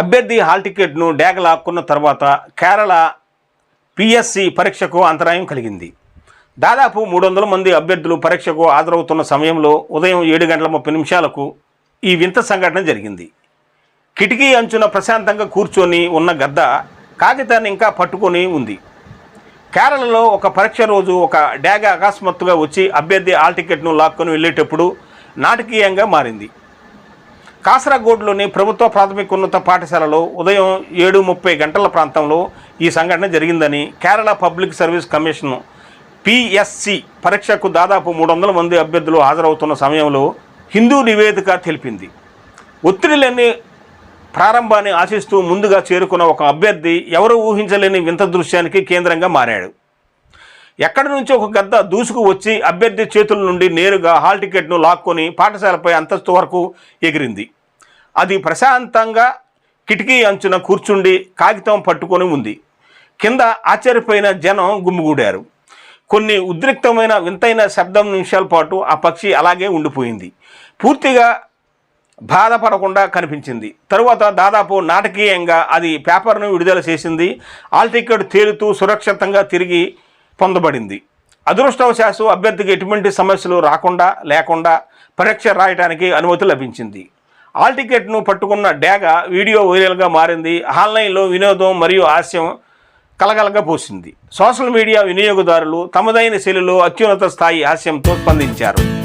అభ్యర్థి హాల్ టికెట్ను డ్యాగ లాక్కున్న తర్వాత కేరళ పిఎస్సి పరీక్షకు అంతరాయం కలిగింది. దాదాపు మూడు వందల మంది అభ్యర్థులు పరీక్షకు హాజరవుతున్న సమయంలో ఉదయం ఏడు గంటల ముప్పై నిమిషాలకు ఈ వింత సంఘటన జరిగింది. కిటికీ అంచున ప్రశాంతంగా కూర్చొని ఉన్న గద్ద కాగితాన్ని ఇంకా పట్టుకొని ఉంది. కేరళలో ఒక పరీక్ష రోజు ఒక డ్యాగ అకస్మాత్తుగా వచ్చి అభ్యర్థి హాల్ టికెట్ను లాక్కొని వెళ్ళేటప్పుడు నాటకీయంగా మారింది. కాసరగోడ్లోని ప్రభుత్వ ప్రాథమికోన్నత పాఠశాలలో ఉదయం ఏడు ముప్పై గంటల ప్రాంతంలో ఈ సంఘటన జరిగిందని Kerala public service commission PSC పరీక్షకు దాదాపు మూడు వందల మంది అభ్యర్థులు హాజరవుతున్న సమయంలో హిందూ నివేదిక తెలిపింది. ఒత్తిడి లేని ప్రారంభాన్ని ఆశిస్తూ ముందుగా చేరుకున్న ఒక అభ్యర్థి ఎవరు ఊహించలేని వింత దృశ్యానికి కేంద్రంగా మారాడు. ఎక్కడి నుంచి ఒక గద్ద దూసుకు వచ్చి అభ్యర్థి చేతుల నుండి నేరుగా హాల్ టికెట్ను లాక్కొని పాఠశాలపై అంతస్తు వరకు ఎగిరింది. అది ప్రశాంతంగా కిటికీ అంచున కూర్చుండి కాగితం పట్టుకొని ఉంది. కింద ఆశ్చర్యపోయిన జనం గుమ్మిగూడారు కొన్ని ఉద్రిక్తమైన వింతైన శబ్దం నిమిషాల పాటు ఆ పక్షి అలాగే ఉండిపోయింది. పూర్తిగా బాధపడకుండా కనిపించింది. తరువాత దాదాపు నాటకీయంగా అది పేపర్ను విడుదల చేసింది. ఆల్ టికెట్ తేలుతూ సురక్షితంగా తిరిగి పొందబడింది. అదృష్టవశాసు అభ్యర్థికి ఎటువంటి సమస్యలు రాకుండా లేకుండా పరీక్ష రాయడానికి అనుమతి లభించింది. ఆల్ టికెట్ను పట్టుకున్న డేగ వీడియో వైరల్గా మారింది. ఆన్లైన్లో వినోదం మరియు హాస్యం కలగలగా పోసింది. సోషల్ మీడియా వినియోగదారులు తమదైన శైలిలో అత్యున్నత స్థాయి హాస్యంతో స్పందించారు.